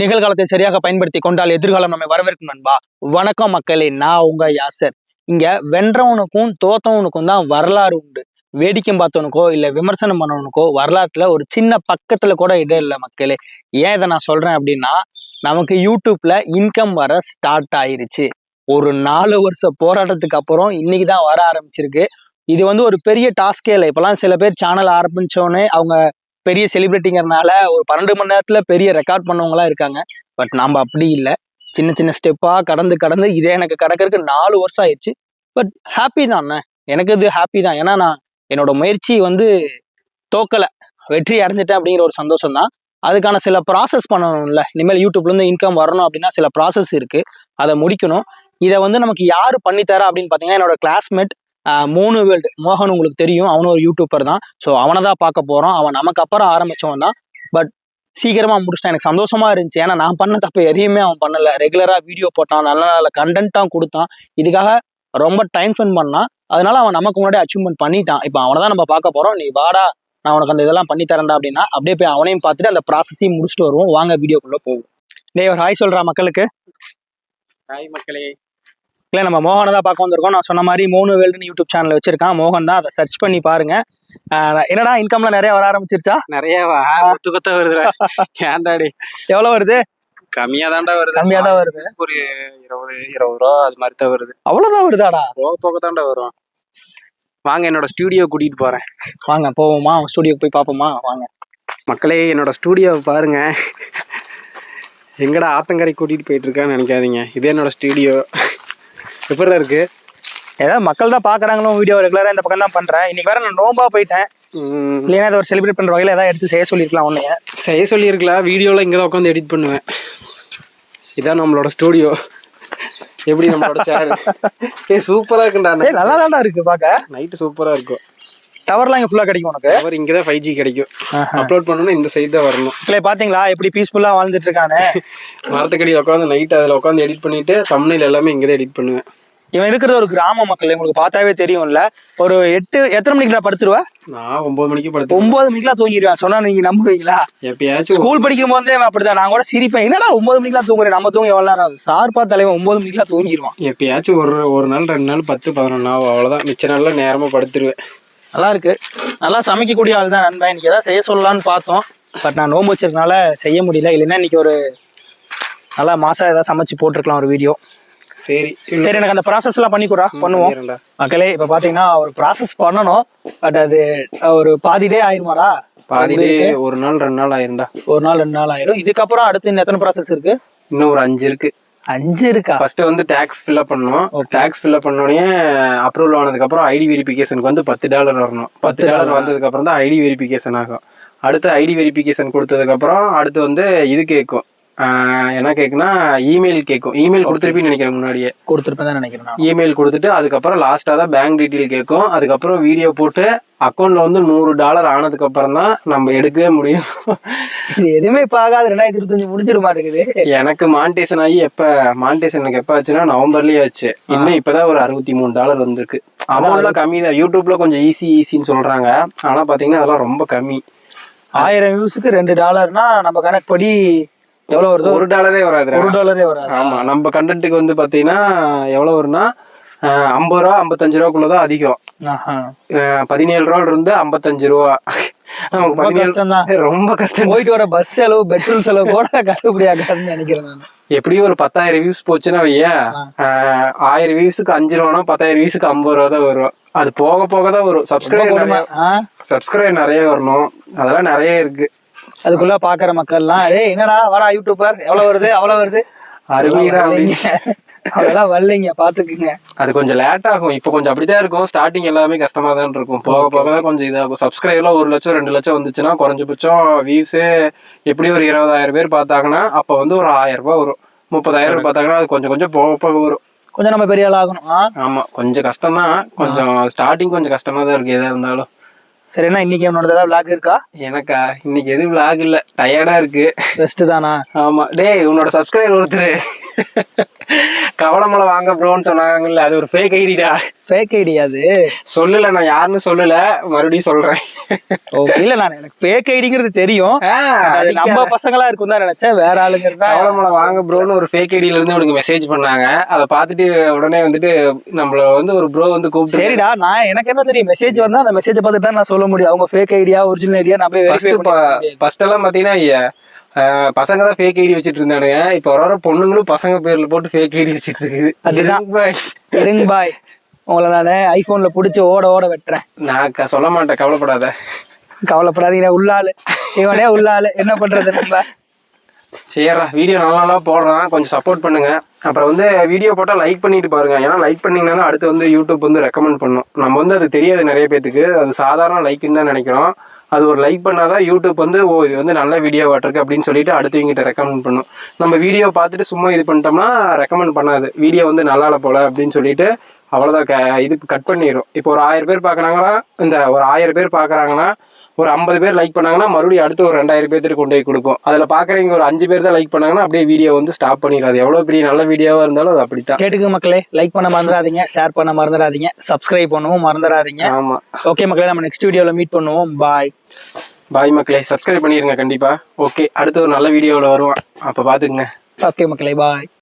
நிகழ்காலத்தை சரியாக பயன்படுத்தி கொண்டால் எதிர்காலம் நம்மை வரவேற்கும் நண்பா. வணக்கம் மக்களே நான் உங்க யாசர். இங்க வென்றவனுக்கும் தோத்தவனுக்கும் தான் வரலாறு உண்டு. வேடிக்கை பார்த்தவனுக்கோ இல்ல விமர்சனம் பண்ணவனுக்கோ வரலாற்றுல ஒரு சின்ன பக்கத்துல கூட இடம் இல்லை மக்களே. ஏன் இதை நான் சொல்றேன் அப்படின்னா நமக்கு யூடியூப்ல இன்கம் வர ஸ்டார்ட் ஆயிருச்சு. ஒரு நாலு வருஷ போராட்டத்துக்கு அப்புறம் இன்னைக்கு தான் வர ஆரம்பிச்சிருக்கு. இது வந்து ஒரு பெரிய டாஸ்கே இல்லை. இப்போலாம் சில பேர் சேனல் ஆரம்பித்தோடனே அவங்க பெரிய செலிபிரிட்டிங்கிறனால ஒரு பன்னெண்டு மணி நேரத்தில் பெரிய ரெக்கார்ட் பண்ணவங்களாம் இருக்காங்க. பட் நம்ம அப்படி இல்லை. சின்ன சின்ன ஸ்டெப்பாக கடந்து கடந்து இதே எனக்கு கிடக்கிறதுக்கு நாலு வருஷம் ஆயிடுச்சு. பட் ஹாப்பி தான் எனக்கு இது ஹாப்பி தான். ஏன்னா நான் என்னோட முயற்சி வந்து தோக்கலை. வெற்றி அடைஞ்சிட்டேன் அப்படிங்கிற ஒரு சந்தோஷம் தான். அதுக்கான சில ப்ராசஸ் பண்ணணும்ல. இனிமேல் யூடியூப்லேருந்து இன்கம் வரணும் அப்படின்னா சில ப்ராசஸ் இருக்குது அதை முடிக்கணும். இதை வந்து நமக்கு யார் பண்ணித்தரா அப்படின்னு பார்த்தீங்கன்னா என்னோட கிளாஸ்மேட் மூணு வேர்ல்டு மோகன் உங்களுக்கு தெரியும் அவனும் ஒரு யூடியூப்பர் தான். ஸோ அவனை தான் பார்க்க போகிறோம் அவன் நமக்கு அப்புறம் ஆரம்பிச்சவன் தான். பட் சீக்கிரமாக முடிச்சிட்டான். எனக்கு சந்தோஷமாக இருந்துச்சு. ஏன்னா நான் பண்ண தப்பு எதையுமே அவன் பண்ணலை. ரெகுலராக வீடியோ போட்டான். நல்ல நல்ல கண்டென்ட்டாக கொடுத்தான். இதுக்காக ரொம்ப டைம் ஸ்பெண்ட் பண்ணான். அதனால அவன் நமக்கு முன்னாடி அச்சீவ்மெண்ட் பண்ணிட்டான். இப்போ அவனை தான் நம்ம பார்க்க போகிறோம் நீ வாடா. நான் உனக்கு அந்த இதெல்லாம் பண்ணி தரேன்டா அப்படின்னா அப்படியே போய் அவனையும் பார்த்துட்டு அந்த ப்ராசஸையும் முடிச்சுட்டு வருவோம். வாங்க வீடியோக்குள்ளே போவோம். டேய் ஒரு ஹாய் சொல்கிறா மக்களுக்கு. ஹாய் மக்களே. இல்லை நம்ம மோகனை தான் பார்க்க வந்திருக்கோம். நான் சொன்ன மாதிரி மூணு வேல்டுன்னு யூடியூப் சேனல் வச்சிருக்கான். மோகன் தான். அதை சர்ச் பண்ணி பாருங்க. என்னடா இன்கம்ல நிறைய வர ஆரம்பிச்சிருச்சா? நிறைய குத்து குத்த வருதுடா. ஏன்டாடி? எவ்வளவு வருது? கம்மியா தான்டா வருது. கம்மியா தான் வருது. ஒரு இருபது இருபது ரூபா அது மாதிரி தான் வருது. அவ்வளவுதான் வருதாடா? போக போக தான்டா வரும். வாங்க என்னோட ஸ்டூடியோ கூட்டிட்டு போறேன். வாங்க போவோமா? ஸ்டுடியோக்கு போய் பார்ப்போமா? வாங்க. மக்களே என்னோட ஸ்டூடியோவை பாருங்க. எங்கடா ஆத்தங்கரை கூட்டிட்டு போயிட்டு இருக்கான்னு நினைக்காதீங்க. இது என்னோட ஸ்டூடியோ எப்படி இருக்கு. ஏதாவது மக்கள் தான் பாக்குறாங்களோ வீடியோ ரெகுலரா இந்த பக்கம் தான் பண்றேன். இன்னைக்கு வேற நான் நோம்பா போயிட்டேன். இல்லைன்னா இதை ஒரு செலிப்ரேட் பண்ற வகையில ஏதாவது எடுத்து செய்ய சொல்லிருக்கலாம் உன்னைய. செய்ய சொல்லியிருக்கலாம் வீடியோவில் இங்கே தான் உட்காந்து எடிட் பண்ணுவேன். இதான் நம்மளோட ஸ்டூடியோ எப்படி நம்மளோட சேர் ஏய் சூப்பராக இருக்குண்டா நல்லா தான்டா இருக்கு பாக்க நைட்டு சூப்பராக இருக்கும். டவர்லாம் இங்க ஃபுல்லா கிடைக்கும் உனக்கு? அவர் இங்கே தான் ஃபைவ் ஜி கிடைக்கும் அப்லோட் பண்ணணும்னா இந்த சைடு தான் வரணும். இல்லை பாத்தீங்களா? எப்படி பீஸ்ஃபுல்லா வாழ்ந்துட்டு இருக்கானே? மரத்துக்கடியில் உட்காந்து நைட் அதில் உட்காந்து எடிட் பண்ணிட்டு தமிழில் எல்லாமே இங்கே தான் எடிட் பண்ணுவேன். இவன் இருக்கிறது ஒரு கிராம மக்கள் உங்களுக்கு பார்த்தாவே தெரியும்ல. ஒரு எட்டு எத்தனை மணிக்கு நான் படுத்துருவ? நான் ஒம்பது மணிக்கு படுத்து ஒன்பது மணிக்கெல்லாம் தூங்கிடுவேன் சொன்னா நீங்க நம்புவீங்களா? எப்பயாச்சும் ஸ்கூல் படிக்கும் போதே அப்படிதான் நான் கூட சிரிப்பேன். என்னடா ஒன்பது மணிக்கெல்லாம் தூங்குறேன் நம்ம தூங்க எவ்வளவு நேரம் ஆகுது? சார்பா தலைவன் ஒன்பது மணிக்கெல்லாம் தூங்கிடுவான் எப்பயாச்சும் ஒரு ஒரு நாள் ரெண்டு நாள் பத்து பதினொன்று ஆகும். அவ்வளோதான் மிச்ச நாளில் நேரமாக படுத்துருவேன். நல்லா இருக்கு நல்லா சமைக்கக்கூடிய ஆள் தான் நண்பன் இன்னைக்கு ஏதாவது செய்ய சொல்லலாம்னு பார்த்தோம். பட் நான் நோம்பு வச்சிருக்கனால செய்ய முடியல. இல்லைன்னா இன்னைக்கு ஒரு நல்லா மாசம் ஏதாவது சமைச்சு போட்டிருக்கலாம் ஒரு வீடியோ. சரி. சரி எனக்கு அந்த ப்ராசஸ் எல்லாம் பண்ணிக்கூடா பண்ணுவோம். மக்களே இப்ப பாத்தீங்கன்னா ஒரு ப்ராசஸ் பண்ணணும். பட் அது ஒரு பாதி டே ஆயிருமாடா? பாதிலே ஒரு நாள் ரெண்டு நாள் ஆயிரும்டா. ஒரு நாள் ரெண்டு நாள் ஆயிரும். இதுக்கப்புறம் அடுத்து இன்னும் எத்தனை ப்ராசஸ் இருக்கு? இன்னும் ஒரு அஞ்சு இருக்கு. அஞ்சு இருக்கா? ஃபர்ஸ்ட் வந்து டேக்ஸ் ஃபில்அப் பண்ணணும். டேக்ஸ் ஃபில்அப் பண்ணோடனே அப்ரூவல் ஆனதுக்கு அப்புறம் ஐடி வெரிஃபிகேஷனுக்கு வந்து பத்து டாலர் வரணும். பத்து டாலர் வந்ததுக்கு அப்புறம் தான் ஐடி வெரிஃபிகேஷன் ஆகும். அடுத்து ஐடி வெரிஃபிகேஷன் கொடுத்ததுக்கு அப்புறம் அடுத்து வந்து இது கேட்கும் என்ன கேக்குன்னா இமெயில் கேட்கும் இமெயில் கொடுத்துருப்பீன்னு நினைக்கிறேன் முன்னாடியே. கொடுத்துருப்பேன் தான் நினைக்கிறேன் நான். இமெயில் கொடுத்துட்டு அதுக்கப்புறம் லாஸ்ட்டாக தான் பேங்க் டீட்டெயில் கேட்கும் அதுக்கப்புறம் வீடியோ போட்டு அக்கௌண்ட்ல வந்து நூறு டாலர் ஆனதுக்கு அப்புறம் தான் நம்ம எடுக்கவே முடியும். இது எதுவுமே இப்ப ஆகாது ரெண்டாயிரத்தி இருபத்தஞ்சு முடிஞ்சிட மாட்டேங்குது. எனக்கு மானிட்டேஷன் ஆகி எப்ப மானிட்டேஷன் எனக்கு எப்ப ஆச்சுன்னா நவம்பர்லயே ஆச்சு. இன்னும் இப்பதான் ஒரு அறுபத்தி மூணு டாலர் வந்திருக்கு. அமௌண்ட்லாம் கம்மி தான். யூடியூப்ல கொஞ்சம் ஈஸி ஈஸின்னு சொல்றாங்க. ஆனா பாத்தீங்கன்னா அதெல்லாம் ரொம்ப கம்மி. ஆயிரம் வியூஸுக்கு ரெண்டு டாலர்னா நம்ம கணக்குப்படி எவ்வளவு வருது ஒரு டாலரே வராது ஒரு டாலரே வராது. ஆமா நம்ம கண்டென்ட்டுக்கு வந்து பாத்தீங்கன்னா எவ்வளவு வரும்னா ஐம்பது ரூபா ஐம்பத்தஞ்சு ரூபாக்குள்ளதான் அதிகம். பதினேழு ரூபால இருந்து ஐம்பத்தஞ்சு ரூபா. ரொம்ப கஷ்டம். போயிட்டு வர பஸ் செலவு பெட்ரோல் செலவு கூட கட்டுப்படி ஆகாதுன்னு நினைக்கிறேன் நான். எப்படியும் ஒரு பத்தாயிரம் வியூஸ் போச்சுன்னா வையேன். ஆயிரம் வியூஸுக்கு அஞ்சு ரூபானா பத்தாயிரம் வியூஸுக்கு ஐம்பது ரூபா தான் வரும். அது போக போக தான் வரும். சப்ஸ்கிரைப் நிறைய ஆ? சப்ஸ்கிரைப் நிறைய வரணும். அதெல்லாம் நிறைய இருக்கு. அதுக்குள்ள பாக்குற மக்கள்லாம் ஏய் என்னடா? வாடா யூடியூபர் எவ்வளவு வருது? அவ்வளவு வருது. அதெல்லாம் வரலைங்க. பாத்துக்குங்க. அது கொஞ்சம் லேட் ஆகும். இப்போ கொஞ்சம் அப்படிதான் இருக்கும். ஸ்டார்டிங் எல்லாமே கஷ்டமா தான் இருக்கும். போக போக தான் கொஞ்சம் இதாகும். சப்ஸ்கிரைப்லாம் ஒரு லட்சம் ரெண்டு லட்சம் வந்துச்சுன்னா குறைஞ்சபட்சம் வியூஸே எப்படி ஒரு இருபதாயிரம் பேர் பார்த்தாங்கன்னா அப்போ வந்து ஒரு ஆயிரம் ரூபாய் வரும். முப்பதாயிரம் பார்த்தாங்கன்னா அது கொஞ்சம் கொஞ்சம் போக போக வரும். கொஞ்சம் நம்ம பெரிய ஆள் ஆகணும்? ஆமா. கொஞ்சம் கஷ்டம் தான் கொஞ்சம் ஸ்டார்டிங் கொஞ்சம் கஷ்டமா தான் இருக்கு. எதா இருந்தாலும். சரி என்ன இன்னைக்கு என்னோட ஏதாவது விளாக் இருக்கா? எனக்கா? இன்னைக்கு எதுவும் vlog இல்ல. டயர்டா இருக்கு. ரெஸ்ட் தானா? ஆமா. டேய் உன்னோட சப்ஸ்கிரைபர் ஒருத்தர். கவலமலை வாங்க ப்ரோன்னு சொன்னாங்கல்ல அது ஒரு ஃபேக் ஐடிடா ஃபேக் ஐடியா அது. சொல்லல நான் யாருன்னு சொல்லல மறுபடியும் சொல்றேன். ஓகே இல்ல நான் எனக்கு ஃபேக் ஐடிங்கிறது தெரியும். நம்ம பசங்களா இருக்கும் தான் நினைச்சேன். வேற ஆளுங்கிறது தான். கவலமலை வாங்க ப்ரோன்னு ஒரு ஃபேக் ஐடியில இருந்து உனக்கு மெசேஜ் பண்ணாங்க. அதை பார்த்துட்டு உடனே வந்துட்டு நம்மள வந்து ஒரு ப்ரோ வந்து கூப்பிட்டு சரிடா நான் எனக்கு என்ன தெரியும்? மெசேஜ் வந்தா அந்த மெசேஜ் பார்த்துட்டு தான் நான் சொல்ல முடியும். அவங்க ஃபேக் ஐடியா ஒரிஜினல் ஐடியா நான் போய் ஃபர்ஸ்ட் எல்லாம் பாத்தீங்கன்னா பசங்க தான் ஃபேக் ஐடி வச்சிட்டு இருந்தானுங்க. இப்ப வர வர பொண்ணுங்களும் பசங்க பேர்ல போட்டு ஃபேக் ஐடி வச்சிட்டு இருக்குது. அதுதான். பாய். இருங்க பாய். உங்களை நான் ஐபோன்ல புடிச்சு ஓட ஓட வெட்டுறேன். நான் சொல்ல மாட்டேன். கவலைப்படாத. கவலைப்படாதீங்க உள்ளாளு. இவனே உள்ளாளு. என்ன பண்றது நம்ம? சரிடா வீடியோ நல்லா நல்லா போடுறான். கொஞ்சம் சப்போர்ட் பண்ணுங்க. அப்புறம் வந்து வீடியோ போட்டா லைக் பண்ணிட்டு பாருங்க. ஏன்னா லைக் பண்ணீங்கன்னா அடுத்து வந்து யூடியூப் வந்து ரெக்கமெண்ட் பண்ணும். நம்ம வந்து அது தெரியாது நிறைய பேத்துக்கு. அது சாதாரண லைக்குன்னு தான் நினைக்கிறோம். அது ஒரு லைக் பண்ணாதான் யூடியூப் வந்து ஓ இது வந்து நல்ல வீடியோ வாட்டிருக்கு அப்படின்னு சொல்லிட்டு அடுத்தவங்கிட்ட ரெக்கமெண்ட் பண்ணும். நம்ம வீடியோ பார்த்துட்டு சும்மா இது பண்ணிட்டோம்னா ரெக்கமெண்ட் பண்ணாது. வீடியோ வந்து நல்லால போல அப்படின்னு சொல்லிட்டு அவ்வளோதான் க இது கட் பண்ணிடும் இப்போ ஒரு ஆயிரம் பேர் பார்க்குறாங்கன்னா இந்த ஒரு ஆயிரம் பேர் பார்க்குறாங்கன்னா ஒரு ஐம்பது பேர் லைக் பண்ணாங்கன்னா மறுபடியும் அடுத்து ஒரு ரெண்டாயிரம் பேர்த்துக்கு கொண்டு போய் கொடுக்கும் அதில் பார்க்குறவங்க ஒரு அஞ்சு பேர் தான் லைக் பண்ணாங்கன்னா அப்படியே வீடியோ வந்து ஸ்டாப் பண்ணிடாது எவ்வளோ பெரிய நல்ல வீடியோவாக இருந்தாலும் அது அப்படித்தான். கேட்டுக்க மக்களே லைக் பண்ண மறந்துடாதீங்க ஷேர் பண்ண மறந்துடாதீங்க சப்ஸ்கிரைப் பண்ணவும் மறந்துடாதீங்க. ஆமாம் ஓகே மக்களே நம்ம நெக்ஸ்ட் வீடியோல மீட் பண்ணுவோம். பாய் பாய் மக்களே. சப்ஸ்கிரைப் பண்ணிடுங்க கண்டிப்பாக ஓகே அடுத்து ஒரு நல்ல வீடியோவில் வருவான் அப்போ பார்த்துக்குங்க ஓகே மக்களே பாய்